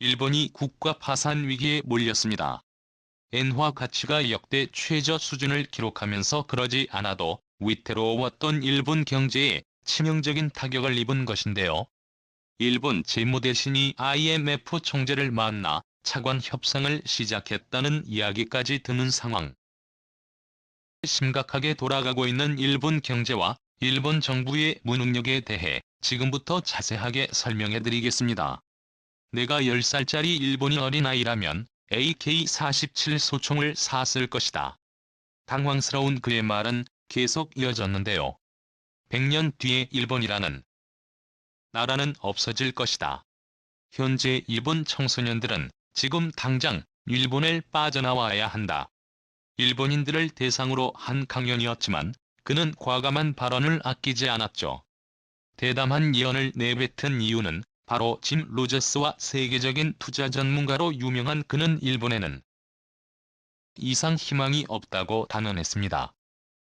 일본이 국가 파산 위기에 몰렸습니다. 엔화 가치가 역대 최저 수준을 기록하면서 그러지 않아도 위태로웠던 일본 경제에 치명적인 타격을 입은 것인데요. 일본 재무대신이 IMF 총재를 만나 차관 협상을 시작했다는 이야기까지 드는 상황. 심각하게 돌아가고 있는 일본 경제와 일본 정부의 무능력에 대해 지금부터 자세하게 설명해 드리겠습니다. 내가 10살짜리 일본인 어린아이라면 AK-47 소총을 샀을 것이다. 당황스러운 그의 말은 계속 이어졌는데요. 100년 뒤에 일본이라는 나라는 없어질 것이다. 현재 일본 청소년들은 지금 당장 일본을 빠져나와야 한다. 일본인들을 대상으로 한 강연이었지만 그는 과감한 발언을 아끼지 않았죠. 대담한 예언을 내뱉은 이유는 바로 짐 로저스와 세계적인 투자 전문가로 유명한 그는 일본에는 이상 희망이 없다고 단언했습니다.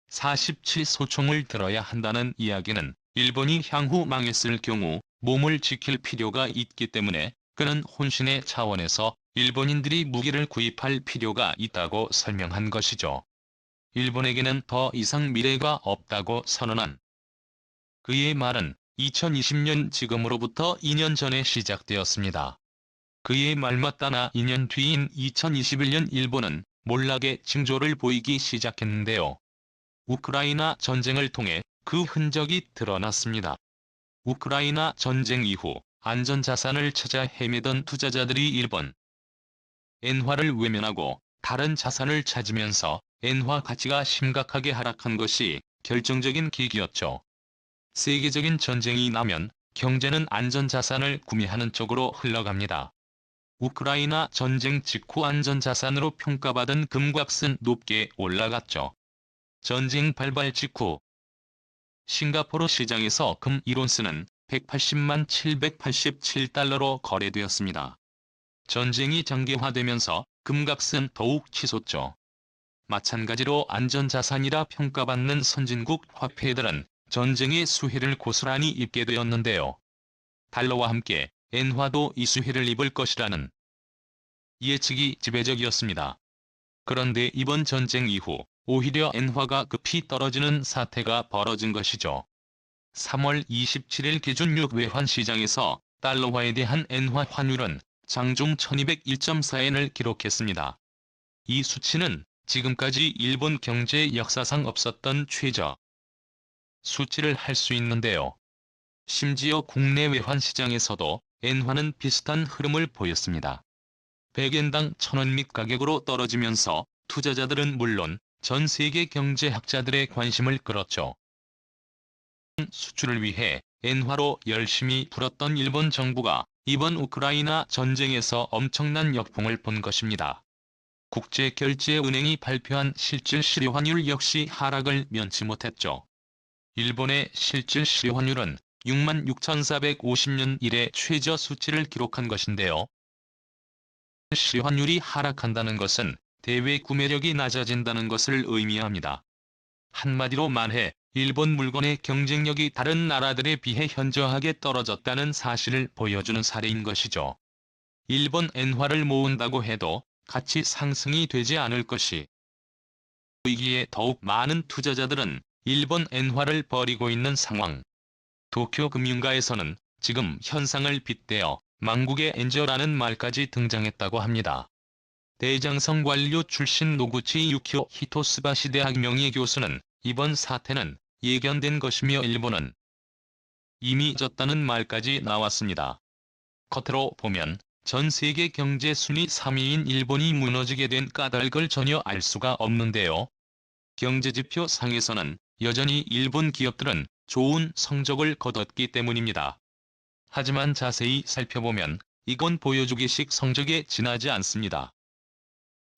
47 소총을 들어야 한다는 이야기는 일본이 향후 망했을 경우 몸을 지킬 필요가 있기 때문에 그는 혼신의 차원에서 일본인들이 무기를 구입할 필요가 있다고 설명한 것이죠. 일본에게는 더 이상 미래가 없다고 선언한 그의 말은 2020년 지금으로부터 2년 전에 시작되었습니다. 그의 말만 따나 2년 뒤인 2021년 일본은 몰락의 징조를 보이기 시작했는데요. 우크라이나 전쟁을 통해 그 흔적이 드러났습니다. 우크라이나 전쟁 이후 안전자산을 찾아 헤매던 투자자들이 일본 엔화를 외면하고 다른 자산을 찾으면서 엔화 가치가 심각하게 하락한 것이 결정적인 계기였죠. 세계적인 전쟁이 나면 경제는 안전자산을 구매하는 쪽으로 흘러갑니다. 우크라이나 전쟁 직후 안전자산으로 평가받은 금값은 높게 올라갔죠. 전쟁 발발 직후 싱가포르 시장에서 금 1온스는 180만 787달러로 거래되었습니다. 전쟁이 장기화되면서 금값은 더욱 치솟죠. 마찬가지로 안전자산이라 평가받는 선진국 화폐들은 전쟁의 수혜를 고스란히 입게 되었는데요. 달러와 함께 엔화도 이 수혜를 입을 것이라는 예측이 지배적이었습니다. 그런데 이번 전쟁 이후 오히려 엔화가 급히 떨어지는 사태가 벌어진 것이죠. 3월 27일 기준 6외환 시장에서 달러화에 대한 엔화 환율은 장중 1201.4엔을 기록했습니다. 이 수치는 지금까지 일본 경제 역사상 없었던 최저 수치를 할 수 있는데요. 심지어 국내 외환 시장에서도 엔화는 비슷한 흐름을 보였습니다. 100엔당 1000원 밑 가격으로 떨어지면서 투자자들은 물론 전 세계 경제학자들의 관심을 끌었죠. 수출을 위해 엔화로 열심히 풀었던 일본 정부가 이번 우크라이나 전쟁에서 엄청난 역풍을 본 것입니다. 국제결제은행이 발표한 실질 실효 환율 역시 하락을 면치 못했죠. 일본의 실질 실효환율은 66,450년 이래 최저 수치를 기록한 것인데요. 실효환율이 하락한다는 것은 대외 구매력이 낮아진다는 것을 의미합니다. 한마디로 말해 일본 물건의 경쟁력이 다른 나라들에 비해 현저하게 떨어졌다는 사실을 보여주는 사례인 것이죠. 일본 엔화를 모은다고 해도 가치 상승이 되지 않을 것이 보이기에 더욱 많은 투자자들은 일본 엔화를 버리고 있는 상황. 도쿄 금융가에서는 지금 현상을 빗대어 망국의 엔저라는 말까지 등장했다고 합니다. 대장성 관료 출신 노구치 유키오 히토스바시 대학 명예교수는 이번 사태는 예견된 것이며 일본은 이미 졌다는 말까지 나왔습니다. 겉으로 보면 전 세계 경제 순위 3위인 일본이 무너지게 된 까닭을 전혀 알 수가 없는데요. 경제지표 상에서는 여전히 일본 기업들은 좋은 성적을 거뒀기 때문입니다. 하지만 자세히 살펴보면 이건 보여주기식 성적에 지나지 않습니다.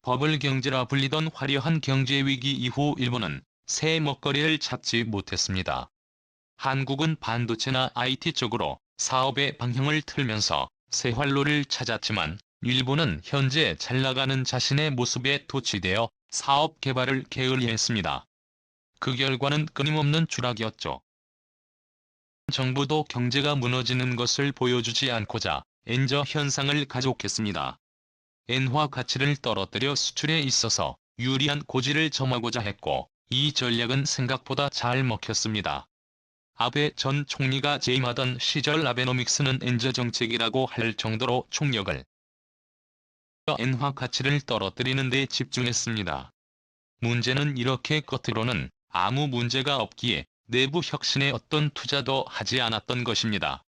버블 경제라 불리던 화려한 경제 위기 이후 일본은 새 먹거리를 찾지 못했습니다. 한국은 반도체나 IT 쪽으로 사업의 방향을 틀면서 새 활로를 찾았지만 일본은 현재 잘 나가는 자신의 모습에 도취되어 사업 개발을 게을리했습니다. 그 결과는 끊임없는 추락이었죠. 정부도 경제가 무너지는 것을 보여주지 않고자 엔저 현상을 가져오겠습니다. 엔화 가치를 떨어뜨려 수출에 있어서 유리한 고지를 점하고자 했고 이 전략은 생각보다 잘 먹혔습니다. 아베 전 총리가 재임하던 시절 아베노믹스는 엔저 정책이라고 할 정도로 총력을 엔화 가치를 떨어뜨리는 데 집중했습니다. 문제는 이렇게 겉으로는 아무 문제가 없기에 내부 혁신에 어떤 투자도 하지 않았던 것입니다.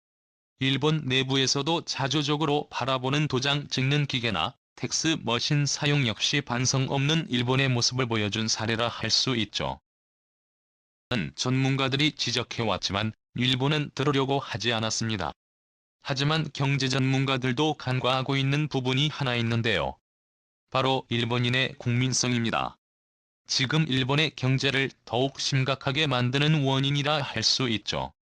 일본 내부에서도 자조적으로 바라보는 도장 찍는 기계나 텍스 머신 사용 역시 반성 없는 일본의 모습을 보여준 사례라 할 수 있죠. 는 전문가들이 지적해왔지만 일본은 들으려고 하지 않았습니다. 하지만 경제 전문가들도 간과하고 있는 부분이 하나 있는데요. 바로 일본인의 국민성입니다. 지금 일본의 경제를 더욱 심각하게 만드는 원인이라 할 수 있죠.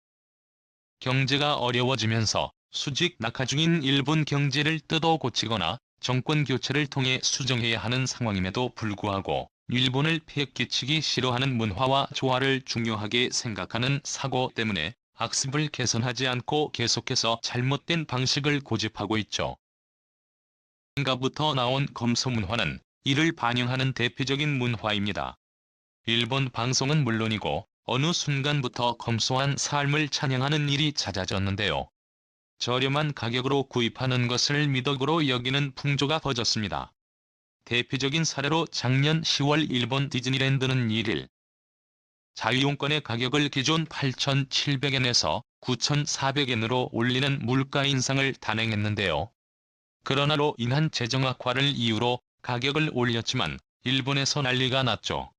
경제가 어려워지면서 수직 낙하 중인 일본 경제를 뜯어 고치거나 정권 교체를 통해 수정해야 하는 상황임에도 불구하고 일본을 패끼치기 싫어하는 문화와 조화를 중요하게 생각하는 사고 때문에 악습을 개선하지 않고 계속해서 잘못된 방식을 고집하고 있죠. 인가부터 나온 검소 문화는 이를 반영하는 대표적인 문화입니다. 일본 방송은 물론이고 어느 순간부터 검소한 삶을 찬양하는 일이 잦아졌는데요. 저렴한 가격으로 구입하는 것을 미덕으로 여기는 풍조가 퍼졌습니다. 대표적인 사례로 작년 10월 일본 디즈니랜드는 1일 자유용권의 가격을 기존 8,700엔에서 9,400엔으로 올리는 물가 인상을 단행했는데요. 그러나로 인한 재정 악화를 이유로 가격을 올렸지만 일본에서 난리가 났죠.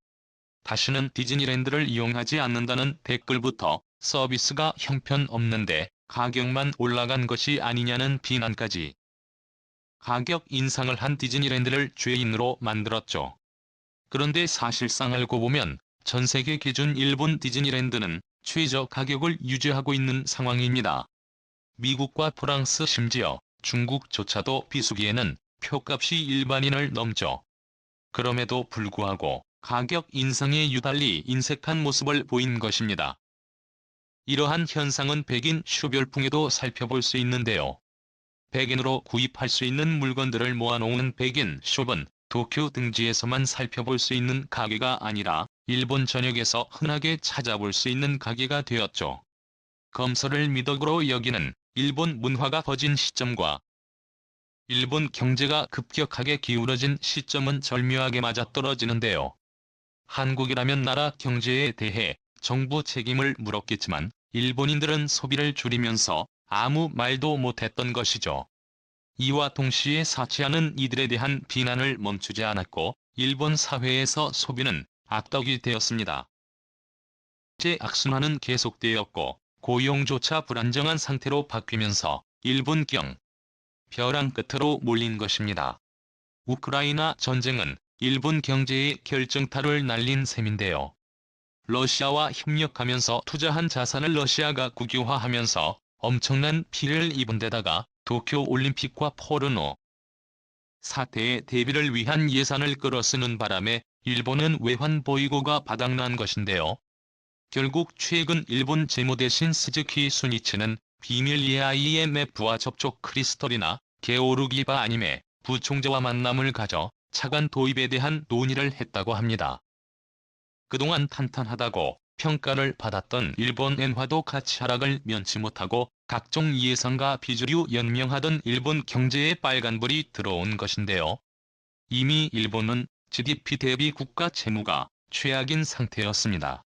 다시는 디즈니랜드를 이용하지 않는다는 댓글부터 서비스가 형편없는데 가격만 올라간 것이 아니냐는 비난까지. 가격 인상을 한 디즈니랜드를 죄인으로 만들었죠. 그런데 사실상 알고 보면 전 세계 기준 일본 디즈니랜드는 최저 가격을 유지하고 있는 상황입니다. 미국과 프랑스 심지어 중국조차도 비수기에는 표값이 일반인을 넘죠. 그럼에도 불구하고 가격 인상에 유달리 인색한 모습을 보인 것입니다. 이러한 현상은 백인 쇼별풍에도 살펴볼 수 있는데요. 백인으로 구입할 수 있는 물건들을 모아놓은 백인 숍은 도쿄 등지에서만 살펴볼 수 있는 가게가 아니라 일본 전역에서 흔하게 찾아볼 수 있는 가게가 되었죠. 검서를 미덕으로 여기는 일본 문화가 퍼진 시점과 일본 경제가 급격하게 기울어진 시점은 절묘하게 맞아떨어지는데요. 한국이라면 나라 경제에 대해 정부 책임을 물었겠지만 일본인들은 소비를 줄이면서 아무 말도 못했던 것이죠. 이와 동시에 사치하는 이들에 대한 비난을 멈추지 않았고 일본 사회에서 소비는 악덕이 되었습니다. 제 악순환은 계속되었고 고용조차 불안정한 상태로 바뀌면서 일본 경 벼랑 끝으로 몰린 것입니다. 우크라이나 전쟁은 일본 경제에 결정타를 날린 셈인데요. 러시아와 협력하면서 투자한 자산을 러시아가 국유화하면서 엄청난 피해를 입은 데다가 도쿄 올림픽과 포르노 사태의 대비를 위한 예산을 끌어쓰는 바람에 일본은 외환 보이고가 바닥난 것인데요. 결국 최근 일본 재무 대신 스즈키 수니치는 비밀 IMF와 접촉 크리스털이나 게오르기바 아님의 부총재와 만남을 가져 차관 도입에 대한 논의를 했다고 합니다. 그동안 탄탄하다고 평가를 받았던 일본 엔화도 가치 하락을 면치 못하고 각종 예상과 비주류 연명하던 일본 경제에 빨간불이 들어온 것인데요. 이미 일본은 GDP 대비 국가 채무가 최악인 상태였습니다.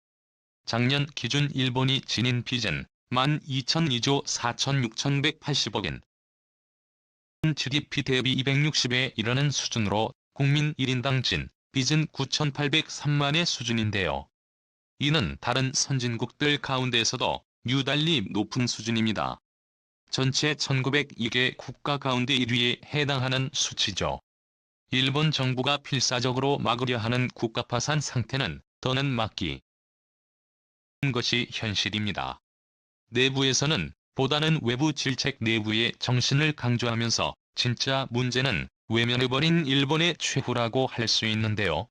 작년 기준 일본이 지닌 빚은 12,002조 4,6180억엔 GDP 대비 260에 이르는 수준으로 국민 1인당 진 빚은 9,803만의 수준인데요. 이는 다른 선진국들 가운데서도 유달리 높은 수준입니다. 전체 1902개 국가 가운데 1위에 해당하는 수치죠. 일본 정부가 필사적으로 막으려 하는 국가 파산 상태는 더는 막기 것이 현실입니다. 내부에서는 보다는 외부 질책 내부의 정신을 강조하면서 진짜 문제는 외면해버린 일본의 최후라고 할 수 있는데요.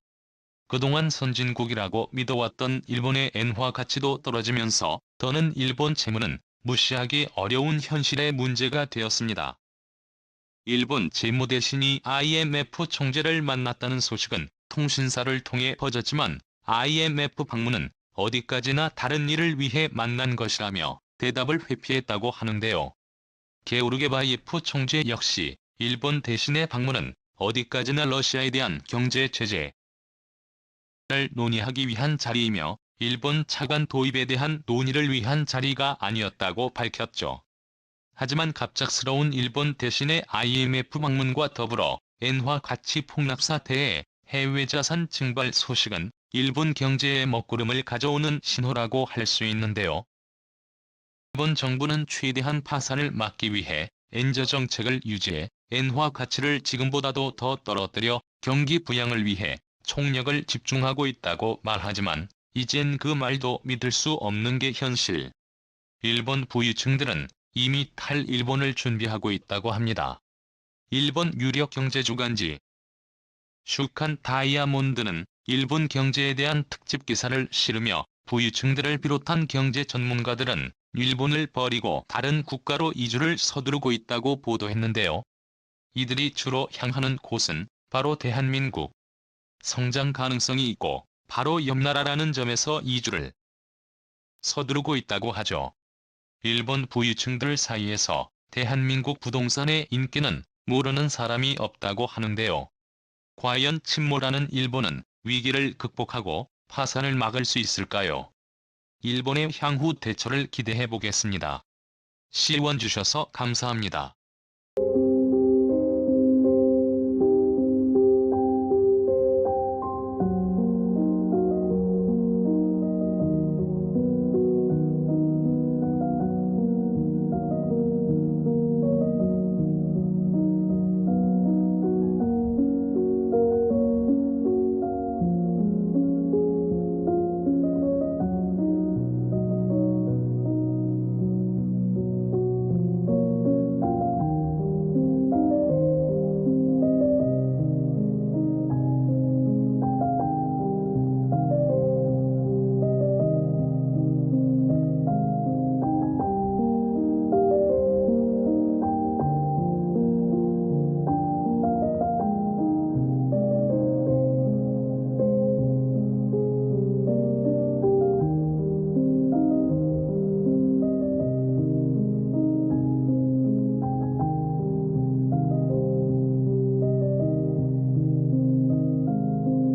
그동안 선진국이라고 믿어왔던 일본의 엔화 가치도 떨어지면서 더는 일본 채무는 무시하기 어려운 현실의 문제가 되었습니다. 일본 재무대신이 IMF 총재를 만났다는 소식은 통신사를 통해 퍼졌지만 IMF 방문은 어디까지나 다른 일을 위해 만난 것이라며 대답을 회피했다고 하는데요. 게오르게바이에프 총재 역시 일본 대신의 방문은 어디까지나 러시아에 대한 경제 제재 를 논의하기 위한 자리이며 일본 차관 도입에 대한 논의를 위한 자리가 아니었다고 밝혔죠. 하지만 갑작스러운 일본 대신의 IMF 방문과 더불어 엔화 가치 폭락 사태에 해외 자산 증발 소식은 일본 경제에 먹구름을 가져오는 신호라고 할 수 있는데요. 일본 정부는 최대한 파산을 막기 위해 엔저 정책을 유지해 엔화 가치를 지금보다도 더 떨어뜨려 경기 부양을 위해 총력을 집중하고 있다고 말하지만 이젠 그 말도 믿을 수 없는 게 현실. 일본 부유층들은 이미 탈 일본을 준비하고 있다고 합니다. 일본 유력 경제 주간지 슈칸 다이아몬드는 일본 경제에 대한 특집 기사를 실으며 부유층들을 비롯한 경제 전문가들은 일본을 버리고 다른 국가로 이주를 서두르고 있다고 보도했는데요. 이들이 주로 향하는 곳은 바로 대한민국. 성장 가능성이 있고 바로 옆나라라는 점에서 이주를 서두르고 있다고 하죠. 일본 부유층들 사이에서 대한민국 부동산의 인기는 모르는 사람이 없다고 하는데요. 과연 침몰하는 일본은 위기를 극복하고 파산을 막을 수 있을까요? 일본의 향후 대처를 기대해 보겠습니다. 시원 주셔서 감사합니다.